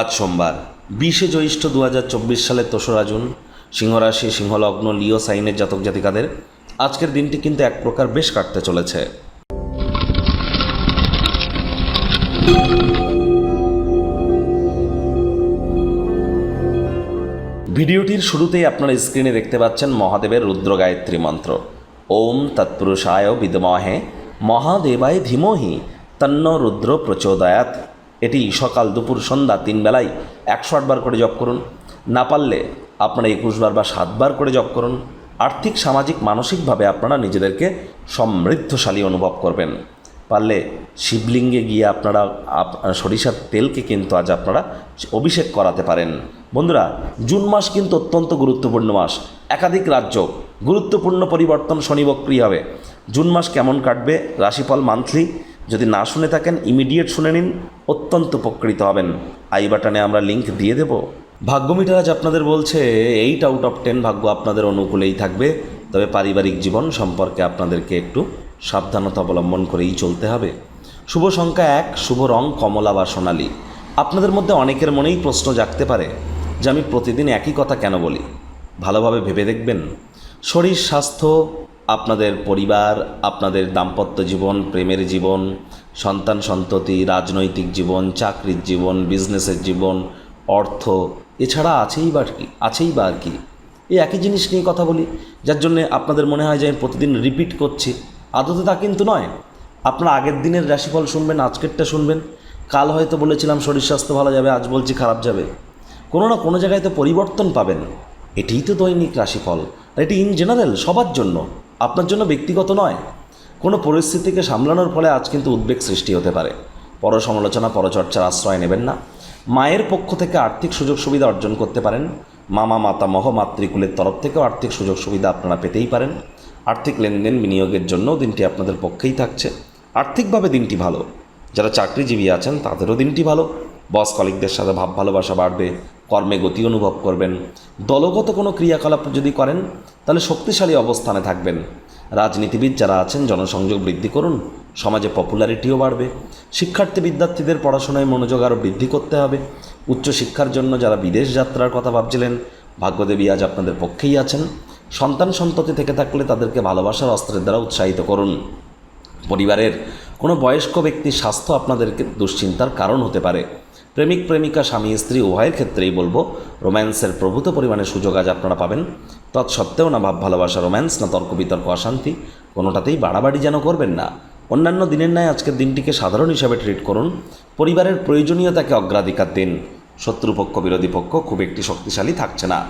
আজ সোমবার, বিশে জ্যৈষ্ঠ দু চব্বিশ সালের তেসরা জুন, সিংহরাশি, সিংহলগ্ন, লিও সাইনের জাতক জাতিকাদের আজকের দিনটি কিন্তু এক প্রকার বেশ কাটতে চলেছে। ভিডিওটির শুরুতেই আপনারা স্ক্রিনে দেখতে পাচ্ছেন মহাদেবের রুদ্র গায়ত্রী মন্ত্র। ওম তৎপুরুষায় বিদমহে, মহাদেবায় ধীমহি, তন্ন রুদ্র প্রচোদয়াত এটি সকাল দুপুর সন্ধ্যা তিন বেলায় একশো আটবার করে জপ করুন। না পারলে আপনারা একুশ বার বা সাতবার করে জপ করুন। আর্থিক, সামাজিক, মানসিকভাবে আপনারা নিজেদেরকে সমৃদ্ধশালী অনুভব করবেন। পারলে শিবলিঙ্গে গিয়ে আপনারা সরিষার তেলকে কিন্তু আজ আপনারা অভিষেক করাতে পারেন। বন্ধুরা, জুন মাস কিন্তু অত্যন্ত গুরুত্বপূর্ণ মাস। একাধিক রাজ্য গুরুত্বপূর্ণ পরিবর্তন শনিবক্রিয় হবে। জুন মাস কেমন কাটবে? রাশিফল মান্থলি। যদি না শুনে থাকেন ইমিডিয়েট শুনে নিন, অত্যন্ত উপকৃত হবেন। আই বাটনে আমরা লিংক দিয়ে দেব। ভাগ্য মিটার আজ আপনাদের বলছে এইট আউট অফ টেন ভাগ্য আপনাদের অনুকূলেই থাকবে, তবে পারিবারিক জীবন সম্পর্কে আপনাদেরকে একটু সাবধানতা অবলম্বন করেই চলতে হবে। শুভ সংখ্যা এক, শুভ রং, কমলা বা সোনালি। আপনাদের মধ্যে অনেকের মনেই প্রশ্ন জাগতে পারে, যে আমি প্রতিদিন একই কথা কেন বলি? ভালোভাবে ভেবে দেখবেন। শরীর, স্বাস্থ্য আপনাদের পরিবার, আপনাদের দাম্পত্য জীবন, প্রেমের জীবন, সন্তান সন্ততি, রাজনৈতিক জীবন, চাকরির জীবন, বিজনেসের জীবন, অর্থ, এছাড়া আছেই বা কি, আছেই বা আর কি? এই একই জিনিস নিয়ে কথা বলি, যার জন্য আপনাদের মনে হয় যে আমি প্রতিদিন রিপিট করছি। আদতে তা কিন্তু নয়। আপনারা আগের দিনের রাশিফল শুনবেন, আজকেরটা শুনবেন। কাল হয়তো বলেছিলাম, শরীর স্বাস্থ্য ভালো যাবে, আজ বলছি খারাপ যাবে। কোনো না কোনো জায়গায় তো পরিবর্তন পাবেন। এটিই তো দৈনিক রাশিফল। এটি ইন জেনারেল সবার জন্য। আপনার জন্য ব্যক্তিগত নয়। কোনো পরিস্থিতিকে সামলানোর ফলে আজ কিন্তু উদ্বেগ সৃষ্টি হতে পারে। পর সমালোচনা পরচর্চার আশ্রয় নেবেন না। মায়ের পক্ষ থেকে আর্থিক সুযোগ সুবিধা অর্জন করতে পারেন। মামা মাতামহ মাতৃকুলের তরফ থেকেও আর্থিক সুযোগ সুবিধা আপনারা পেতেই পারেন। আর্থিক লেনদেন বিনিয়োগের জন্য দিনটি আপনাদের পক্ষেই থাকছে। আর্থিকভাবে দিনটি ভালো। যারা চাকরিজীবী আছেন, তাদেরও দিনটি ভালো। বস কলিকদের সাথে ভাব ভালোবাসা বাড়বে। কর্মে গতি অনুভব করবেন। দলগত কোনো ক্রিয়াকলাপ যদি করেন, তাহলে শক্তিশালী অবস্থানে থাকবেন। রাজনীতিবিদ যারা আছেন, জনসংযোগ বৃদ্ধি করুন, সমাজে পপুলারিটিও বাড়বে। শিক্ষার্থী বিদ্যার্থীদের পড়াশোনায় মনোযোগ আরও বৃদ্ধি করতে হবে। উচ্চশিক্ষার জন্য যারা বিদেশ যাত্রার কথা ভাবছিলেন, ভাগ্যদেবী আজ আপনাদের পক্ষেই আছেন। সন্তান সন্ততি থেকে থাকলে তাদেরকে ভালোবাসার অস্ত্রের দ্বারা উৎসাহিত করুন। পরিবারের কোনো বয়স্ক ব্যক্তির স্বাস্থ্য আপনাদেরকে দুশ্চিন্তার কারণ হতে পারে। প্রেমিক, প্রেমিকা, স্বামী, স্ত্রী, উভয়ের ক্ষেত্রেই বলব, রোম্যান্সের প্রভূত পরিমাণে সুযোগ আজ আপনারা পাবেন। তৎসত্ত্বেও না ভাব ভালোবাসা, রোম্যান্স, না তর্ক বিতর্ক, অশান্তি, কোনোটাতেই বাড়াবাড়ি যেন করবেন না। অন্যান্য দিনের ন্যায় আজকের দিনটিকে সাধারণ হিসাবে ট্রিট করুন। পরিবারের প্রয়োজনীয়তাকে অগ্রাধিকার দিন। শত্রুপক্ষ, বিরোধী পক্ষ খুব একটি শক্তিশালী থাকছে না।